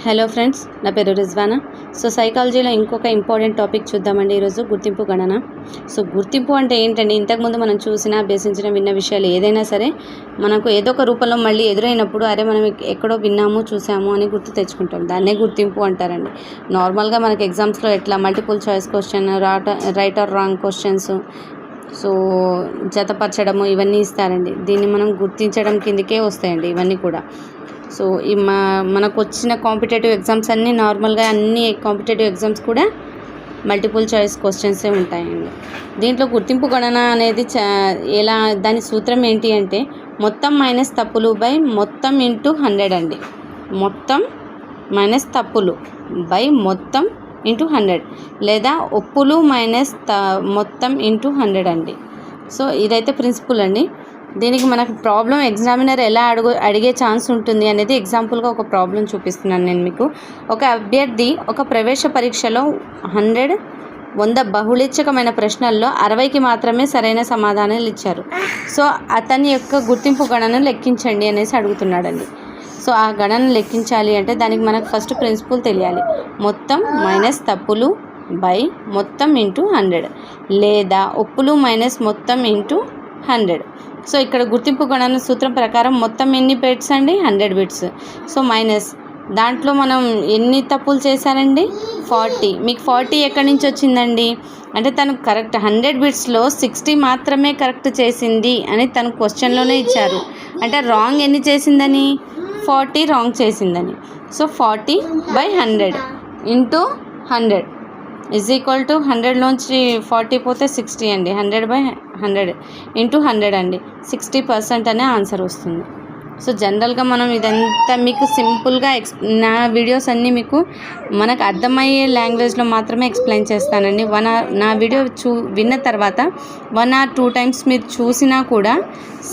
Hello friends నా పేరు Rizwana. So సైకాలజీలో ఇంకొక ఇంపార్టెంట్ టాపిక్ చూద్దామండి ఈరోజు గుర్తింపు గణన. సో గుర్తింపు అంటే ఏంటండి? ఇంతకుముందు మనం చూసిన అభ్యసించిన విన్న విషయాలు ఏదైనా సరే మనకు ఏదో ఒక రూపంలో మళ్ళీ ఎదురైనప్పుడు అరే మనం ఎక్కడో విన్నాము చూసాము అని గుర్తు తెచ్చుకుంటాం. దాన్నే గుర్తింపు అంటారండి. నార్మల్గా మనకి ఎగ్జామ్స్లో ఎట్లా? Multiple choice question రాట right or wrong questions so జతపరచడము ఇవన్నీ ఇస్తారండి. దీన్ని మనం గుర్తించడం కిందకే వస్తాయండి ఇవన్నీ కూడా. సో ఈ మా మనకు వచ్చిన కాంపిటేటివ్ ఎగ్జామ్స్ అన్నీ నార్మల్గా అన్ని కాంపిటేటివ్ ఎగ్జామ్స్ కూడా మల్టిపుల్ చాయిస్ క్వశ్చన్సే ఉంటాయండి. దీంట్లో గుర్తింపు గణన అనేది ఎలా దాని సూత్రం ఏంటి అంటే మొత్తం మైనస్ తప్పులు బై మొత్తం ఇంటూ హండ్రెడ్ అండి. మొత్తం మైనస్ తప్పులు బై మొత్తం ఇంటూ హండ్రెడ్ లేదా ఒప్పులు మైనస్ త మొత్తం ఇంటూ హండ్రెడ్ అండి. సో ఇదైతే ప్రిన్సిపల్ అండి. దీనికి మనకు ప్రాబ్లం ఎగ్జామినర్ ఎలా అడుగు అడిగే ఛాన్స్ ఉంటుంది అనేది ఎగ్జాంపుల్గా ఒక ప్రాబ్లం చూపిస్తున్నాను నేను మీకు. ఒక అభ్యర్థి ఒక ప్రవేశ పరీక్షలో హండ్రెడ్ వంద బహుళిచ్చకమైన ప్రశ్నల్లో అరవైకి మాత్రమే సరైన సమాధానాలు ఇచ్చారు. సో అతని యొక్క గుర్తింపు గణన లెక్కించండి అనేసి అడుగుతున్నాడండి. సో ఆ గణన లెక్కించాలి అంటే దానికి మనకు ఫస్ట్ ప్రిన్సిపల్ తెలియాలి. మొత్తం మైనస్ తప్పులు బై మొత్తం ఇంటూ హండ్రెడ్ లేదా ఒప్పులు మైనస్ మొత్తం ఇంటూ హండ్రెడ్ సో ఇక్కడ గుర్తింపు గణన సూత్రం ప్రకారం మొత్తం ఎన్ని బిట్స్ అండి? హండ్రెడ్ బిట్స్ సో మైనస్ దాంట్లో మనం ఎన్ని తప్పులు చేశారండి? ఫార్టీ మీకు ఫార్టీ ఎక్కడి నుంచి వచ్చిందండి? అంటే తను కరెక్ట్ హండ్రెడ్ బిట్స్లో సిక్స్టీ మాత్రమే కరెక్ట్ చేసింది అని తను క్వశ్చన్లోనే ఇచ్చారు. అంటే రాంగ్ ఎన్ని చేసిందని? ఫార్టీ రాంగ్ చేసిందని. So forty by hundred into hundred is equal to హండ్రెడ్లోంచి forty పోతే సిక్స్టీ అండి. Hundred by hundred into hundred అండి. సిక్స్టీ పర్సెంట్ అనే ఆన్సర్ వస్తుంది. సో జనరల్గా మనం ఇదంతా మీకు సింపుల్గా ఎక్స్ నా వీడియోస్ అన్నీ మీకు మనకు అర్థమయ్యే లాంగ్వేజ్లో మాత్రమే ఎక్స్ప్లెయిన్ చేస్తానండి. వన్ ఆర్ నా వీడియో చూ విన్న తర్వాత వన్ ఆర్ టూ టైమ్స్ మీరు చూసినా కూడా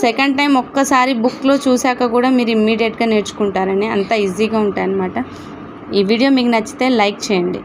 సెకండ్ టైం ఒక్కసారి బుక్లో చూశాక కూడా మీరు ఇమ్మీడియట్గా నేర్చుకుంటారండి. అంత ఈజీగా ఉంటాయన్నమాట. ఈ వీడియో మీకు నచ్చితే లైక్ చేయండి.